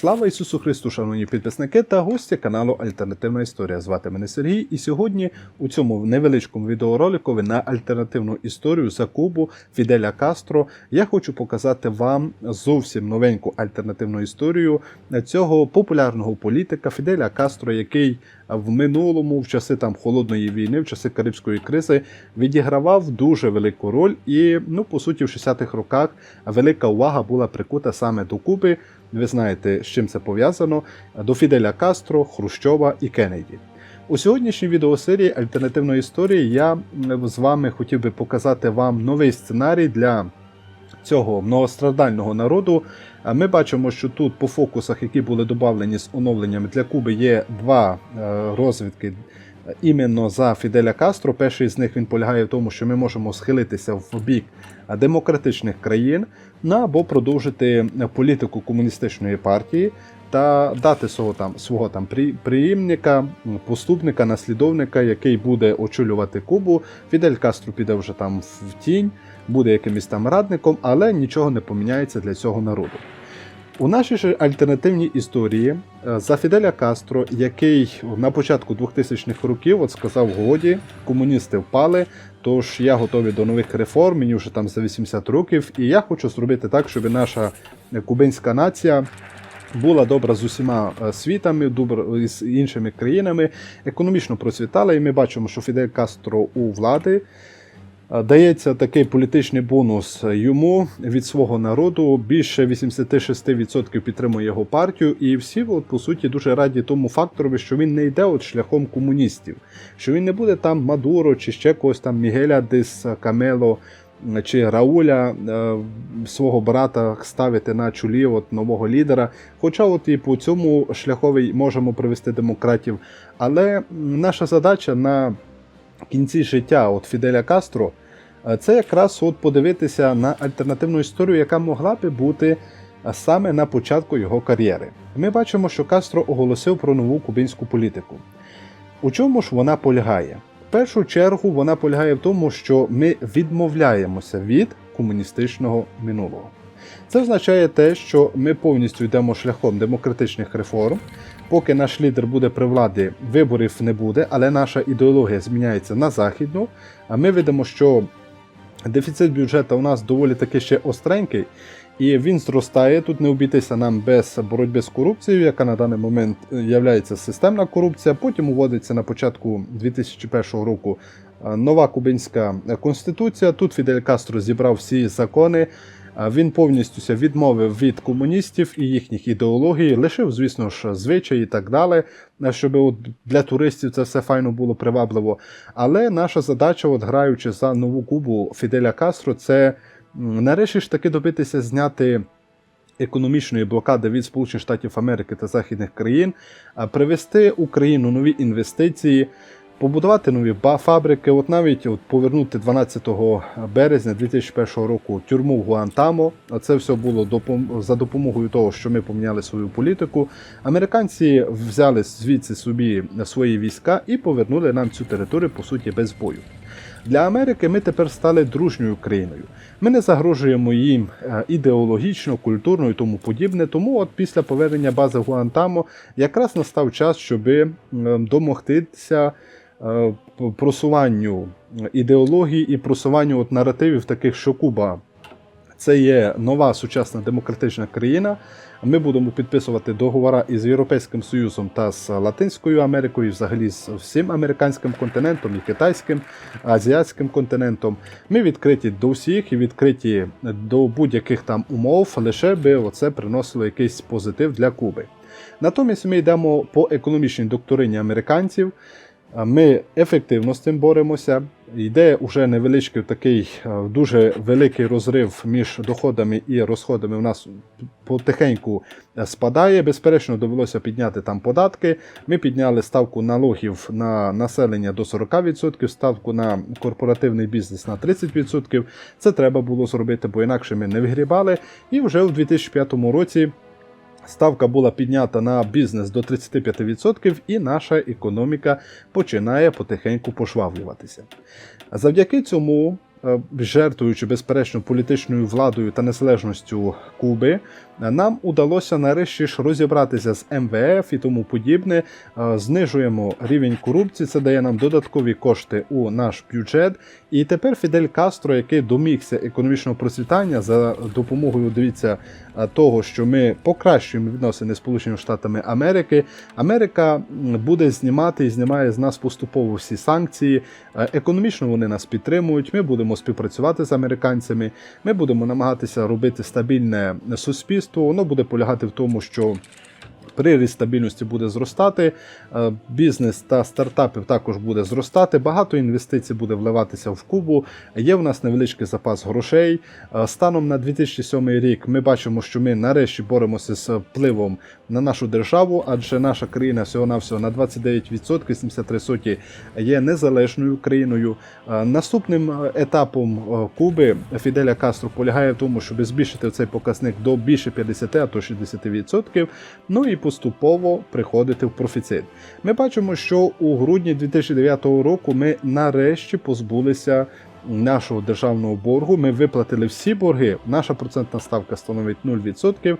Слава Ісусу Христу, шановні підписники та гості каналу Альтернативна Історія. Звати мене Сергій, і сьогодні у цьому невеличкому відеоролику на альтернативну історію за Кубу Фіделя Кастро я хочу показати вам зовсім новеньку альтернативну історію цього популярного політика Фіделя Кастро, який в минулому, в часи там холодної війни, в часи Карибської кризи, відігравав дуже велику роль, і ну по суті, в 60-х роках велика увага була прикута саме до Куби. Ви знаєте, з чим це пов'язано до Фіделя Кастро, Хрущова і Кеннеді. У сьогоднішній відеосерії альтернативної історії я з вами хотів би показати вам новий сценарій для цього многострадального народу. Ми бачимо, що тут по фокусах, які були додавлені з оновленнями для Куби, є два е, розвідки іменно за Фіделя Кастро. Перший з них він полягає в тому, що ми можемо схилитися в бік демократичних країн або продовжити політику комуністичної партії та дати свого там свого там при- приємника, поступника, наслідовника, який буде очолювати Кубу. Фідель Кастро піде вже там в тінь, буде якимось там радником, але нічого не поміняється для цього народу. У нашій ж альтернативній історії е, за Фіделя Кастро, який на початку 2000-х років от сказав годі, комуністи впали, тож я готовий до нових реформ, мені вже там за 80 років, і я хочу зробити так, щоб наша кубинська нація була добра з усіма е, світами, добра з іншими країнами, економічно процвітала, і ми бачимо, що Фідель Кастро у влади. Дається такий політичний бонус йому від свого народу. Більше 86% підтримує його партію, і всі, от, по суті, дуже раді тому фактору, що він не йде от шляхом комуністів, що він не буде там Мадуро чи ще когось там Мігеля Дис Камело чи Рауля свого брата ставити на чолі от, нового лідера. Хоча от і по цьому шляхові можемо привести демократів. Але наша задача на кінці життя от Фіделя Кастро це якраз от подивитися на альтернативну історію, яка могла би бути е, саме на початку його кар'єри. Ми бачимо, що Кастро оголосив про нову кубинську політику. У чому ж вона полягає? В першу чергу вона полягає в тому, що ми відмовляємося від комуністичного минулого. Це означає те, що ми повністю йдемо шляхом демократичних реформ. Поки наш лідер буде при владі, виборів не буде, але наша ідеологія зміняється на західну. А ми видимо, що дефіцит бюджету у нас доволі таки ще остренький, і він зростає. Тут не обійтися нам без боротьби з корупцією, яка на даний момент є системна корупція. Потім уводиться на початку 2001 року е, нова кубинська конституція. Тут Фідель Кастро зібрав всі закони. Він повністю відмовив від комуністів і їхніх ідеологій, лишив, звісно ж, звичаї і так далі, щоб от для туристів це все файно було привабливо. Але наша задача, от граючи за нову Кубу Фіделя Кастро, це нарешті ж таки добитися зняти. Економічної блокади від Сполучених Штатів Америки та західних країн, привести Україну нові інвестиції, побудувати нові фабрики. От навіть от повернути 12 березня 2001 року тюрму в Гуантамо. Це все було за допомогою того, що ми поміняли свою політику. Американці взяли звідси собі свої війська і повернули нам цю територію по суті без бою. Для Америки ми тепер стали дружньою країною. Ми не загрожуємо їм е, ідеологічно, культурно і тому подібне. Тому, от після повернення бази Гуантамо, якраз настав час, щоб домогтися просуванню ідеології і просуванню от наративів, таких, що Куба це є нова сучасна демократична країна. Ми будемо підписувати договори із Європейським Союзом та з Латинською Америкою, взагалі з всім американським континентом, і китайським, азіатським континентом. Ми відкриті до всіх і відкриті до будь-яких там умов, лише би оце приносило якийсь позитив для Куби. Натомість ми йдемо по економічній доктрині американців. Ми ефективно з цим боремося. Йде вже невеличкий такий дуже великий розрив між доходами і розходами. У нас потихеньку е, спадає. Безперечно, довелося підняти там податки. Ми підняли ставку налогів на населення до 40%, ставку на корпоративний бізнес на 30%. Це треба було зробити, бо інакше ми не вигрібали. І вже у 2005 році. Ставка була піднята на бізнес до 35%, і наша економіка починає потихеньку пошвавлюватися. Завдяки цьому е, жертвуючи безперечно політичною владою та незалежністю Куби, нам удалося нарешті ж розібратися з МВФ і тому подібне. Е, Знижуємо рівень корупції, це дає нам додаткові кошти у наш бюджет. І тепер Фідель Кастро, який домігся економічного процвітання за допомогою, дивіться, того, що ми покращуємо відносини з Сполученими Штатами Америки. Америка буде знімати і знімає з нас поступово всі санкції. Е, Економічно вони нас підтримують. Ми будемо співпрацювати з американцями. Ми будемо намагатися робити стабільне суспільство. Воно буде полягати в тому, що Приріст стабільності буде зростати, е, бізнес та стартапів також буде зростати. Багато інвестицій буде вливатися в Кубу. Є в нас невеличкий запас грошей. Е, Станом на 2007 рік ми бачимо, що ми нарешті боремося з впливом на нашу державу, адже наша країна всього-навсього на 29%, 73 соті є незалежною країною. Е, Наступним етапом Куби Фіделя Кастро полягає в тому, щоб збільшити цей показник до більше 50, а то 60%. Ну і поступово приходити в профіцит. Ми бачимо, що у грудні 2009 року ми нарешті позбулися нашого державного боргу. Ми виплатили всі борги. Наша процентна ставка становить 0%.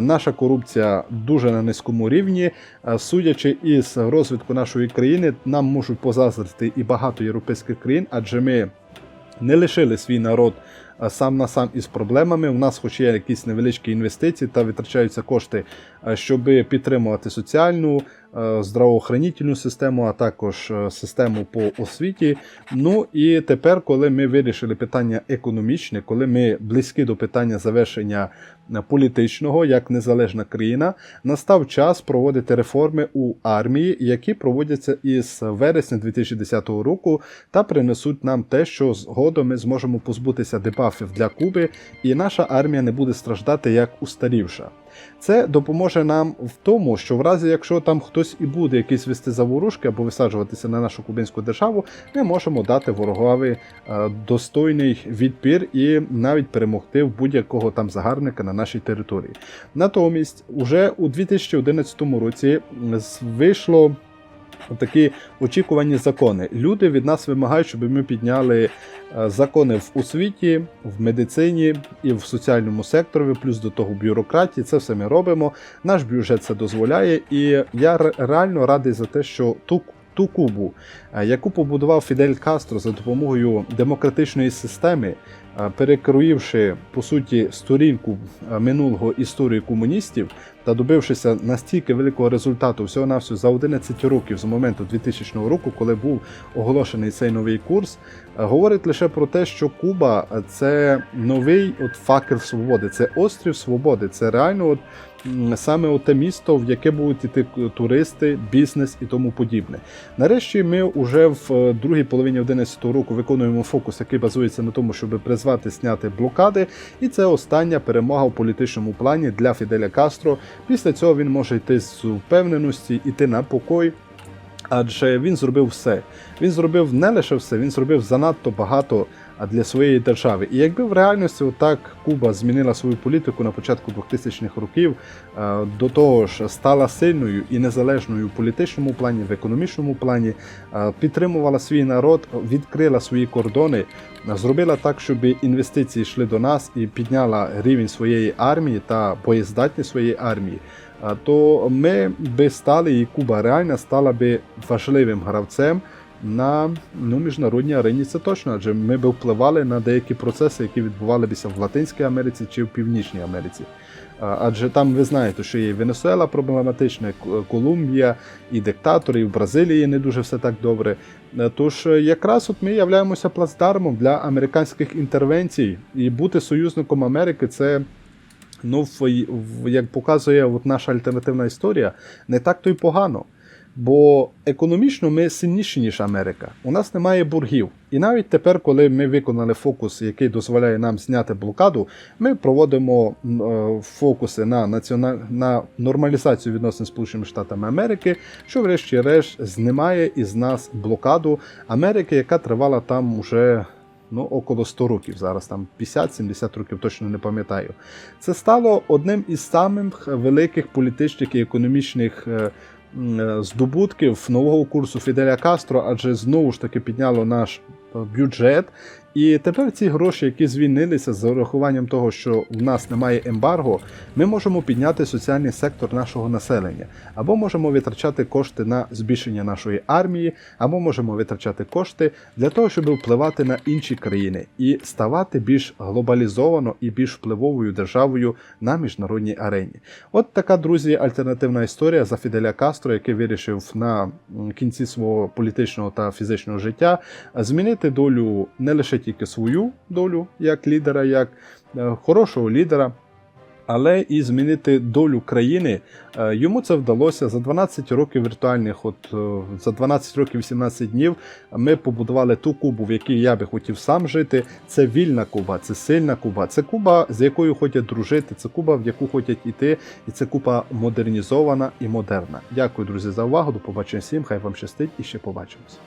Наша корупція дуже на низькому рівні. Судячи із розвитку нашої країни, нам можуть позаздрити і багато європейських країн, адже ми не лишили свій народ сам на сам із проблемами. У нас, хоч є якісь невеличкі інвестиції та витрачаються кошти, щоб підтримувати соціальну, здравоохранітельну систему, а також е, систему по освіті. Ну і тепер, коли ми вирішили питання економічне, коли ми близькі до питання завершення е, політичного як незалежна країна, настав час проводити реформи у армії, які проводяться із вересня 2010 року, та принесуть нам те, що згодом ми зможемо позбутися дебафів для Куби, і наша армія не буде страждати як устарівша. Це допоможе нам в тому, що в разі, якщо там хтось і буде якийсь вести заворушки або висаджуватися на нашу кубинську державу, ми можемо дати ворогові е, достойний відпір і навіть перемогти в будь-якого там загарбника на нашій території. Натомість, уже у 2011 році вийшло. Такі очікувані закони. Люди від нас вимагають, щоб ми підняли е, закони в освіті, в медицині і в соціальному секторі, плюс до того бюрократії. Це все ми робимо. Наш бюджет це дозволяє, і я реально радий за те, що ту. Ту Кубу, е, яку побудував Фідель Кастро за допомогою демократичної системи, перекроївши по суті сторінку е, минулого історії комуністів та добившися настільки великого результату всього навсього за 11 років з моменту 2000 року, коли був оголошений цей новий курс, е, говорить лише про те, що Куба е, це новий от факел свободи, це острів свободи, це реально от. Саме те місто, в яке будуть іти туристи, бізнес і тому подібне. Нарешті ми вже в е, другій половині 11 року виконуємо фокус, який базується на тому, щоб призвати зняти блокади. І це остання перемога в політичному плані для Фіделя Кастро. Після цього він може йти з впевненості, йти на покой. Адже він зробив все. Він зробив не лише все, він зробив занадто багато для своєї держави. І якби в реальності отак Куба змінила свою політику на початку 2000-х років, е, до того ж стала сильною і незалежною в політичному плані, в економічному плані, е, підтримувала свій народ, відкрила свої кордони, е, зробила так, щоб інвестиції йшли до нас і підняла рівень своєї армії та боєздатність своєї армії. То ми би стали, і Куба реально стала би важливим гравцем на ну, міжнародній арені. Це точно, адже ми би впливали на деякі процеси, які відбувалися в Латинській Америці чи в Північній Америці. Адже там ви знаєте, що є Венесуела проблематична, Колумбія, і диктатори, і в Бразилії не дуже все так добре. Е, Тож е, якраз от ми являємося плацдармом для американських інтервенцій, і бути союзником Америки це. Ну, як показує от наша альтернативна історія, не так то й погано. Бо економічно ми сильніші, ніж Америка. У нас немає боргів. І навіть тепер, коли ми виконали фокус, який дозволяє нам зняти блокаду, ми проводимо е, фокуси на національ... на нормалізацію відносин з Сполученими Штатами Америки, що, врешті-решт, знімає із нас блокаду Америки, яка тривала там уже ну, около 100 років. Зараз там 50-70 років, точно не пам'ятаю. Це стало одним із самих великих політичних і економічних. Е, Здобутків нового курсу Фіделя Кастро, адже знову ж таки підняло наш бюджет І тепер ці гроші, які звільнилися з урахуванням того, що в нас немає ембарго, ми можемо підняти соціальний сектор нашого населення, або можемо витрачати кошти на збільшення нашої армії, або можемо витрачати кошти для того, щоб впливати на інші країни і ставати більш глобалізовано і більш впливовою державою на міжнародній арені. От така, друзі, альтернативна історія за Фіделя Кастро, який вирішив на кінці свого політичного та фізичного життя змінити долю не лише тільки свою долю як лідера, як е, хорошого лідера. Але і змінити долю країни Е, йому це вдалося за 12 років віртуальних. От е, за 12 років 18 днів ми побудували ту Кубу, в якій я би хотів сам жити. Це вільна Куба, це сильна Куба, це Куба, з якою хочуть дружити, це Куба, в яку хочуть іти, і це Куба модернізована і модерна. Дякую, друзі, за увагу. До побачення всім. Хай вам щастить і ще побачимось.